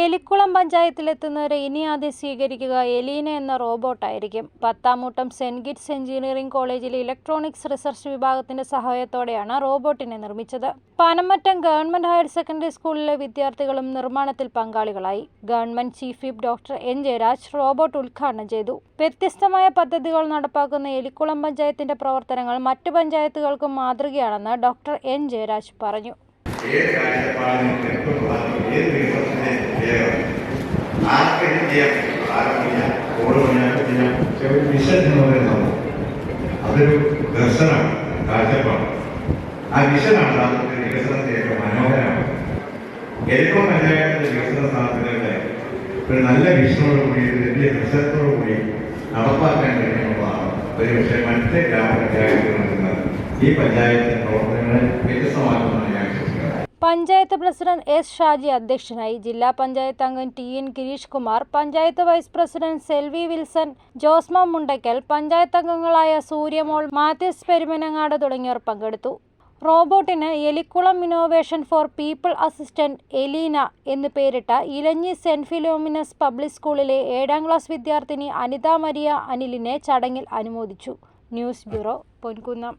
എലിക്കുളം പഞ്ചായത്തിലെത്തുന്നവരെ ഇനി ആദ്യം സ്വീകരിക്കുക എലീന എന്ന റോബോട്ടായിരിക്കും. പത്താമൂട്ടം സെന്റ് ഗിറ്റ്സ് എഞ്ചിനീയറിംഗ് കോളേജിലെ ഇലക്ട്രോണിക്സ് റിസർച്ച് വിഭാഗത്തിന്റെ സഹായത്തോടെയാണ് റോബോട്ടിനെ നിർമ്മിച്ചത്. പനമറ്റം ഗവൺമെന്റ് ഹയർ സെക്കൻഡറി സ്കൂളിലെ വിദ്യാർത്ഥികളും നിർമ്മാണത്തിൽ പങ്കാളികളായി. Government chief whip doctor N Jayaraj robot ഉദ്ഘാടനം ചെയ്തു. വ്യത്യസ്തമായ പദ്ധതികൾ നടപ്പാക്കുന്ന എലിക്കുളം പഞ്ചായത്തിന്റെ പ്രവർത്തനങ്ങൾ മറ്റ് പഞ്ചായത്തുകൾക്കും മാതൃകയാണെന്ന് ഡോക്ടർ എൻ ജയരാജ് പറഞ്ഞു. ആർക്ക് എന്ത് ചെയ്യാം ആർക്ക് ചെയ്യാം ഓട് ഒരു മിഷൻ എന്ന് അതൊരു ദർശനമാണ് കാഴ്ചപ്പാട് ആ മിഷനാണ് അതിന്റെ വികസനത്തിന്റെ ഏറ്റവും മനോഹരമാണ്. ഏറ്റവും പഞ്ചായത്തിന്റെ വികസന സ്ഥാപനങ്ങളുടെ ഒരു നല്ല വിഷനോടുകൂടി ഒരു വലിയ ദർശനത്തോടുകൂടി നടപ്പാക്കാൻ കഴിയുമെന്നുള്ളതാണ് ഒരു പക്ഷേ മറ്റേ ഗ്രാമപഞ്ചായത്തിൽ നിന്ന് ഈ പഞ്ചായത്തിന്റെ പ്രവർത്തനങ്ങളെ പഞ്ചായത്ത് പ്രസിഡന്റ് എസ് ഷാജി അധ്യക്ഷനായി ജില്ലാ പഞ്ചായത്ത് അംഗം T N Girish Kumar panchayat vice president Selvi Wilson Josma Mundakkal panchayat അംഗങ്ങളായ സൂര്യമോൾ മാത്യസ് പെരുമനങ്ങാട് തുടങ്ങിയവർ പങ്കെടുത്തു. റോബോട്ടിന് Elikkulam innovation for people assistant Eleena എന്ന് പേരിട്ട ഇലഞ്ഞി സെന്റ് ഫിലോമിനസ് പബ്ലിക് സ്കൂളിലെ ഏഴാം ക്ലാസ് വിദ്യാർത്ഥിനി അനിത മരിയ അനിലിനെ ചടങ്ങിൽ അനുമോദിച്ചു. News bureau Ponkunnam.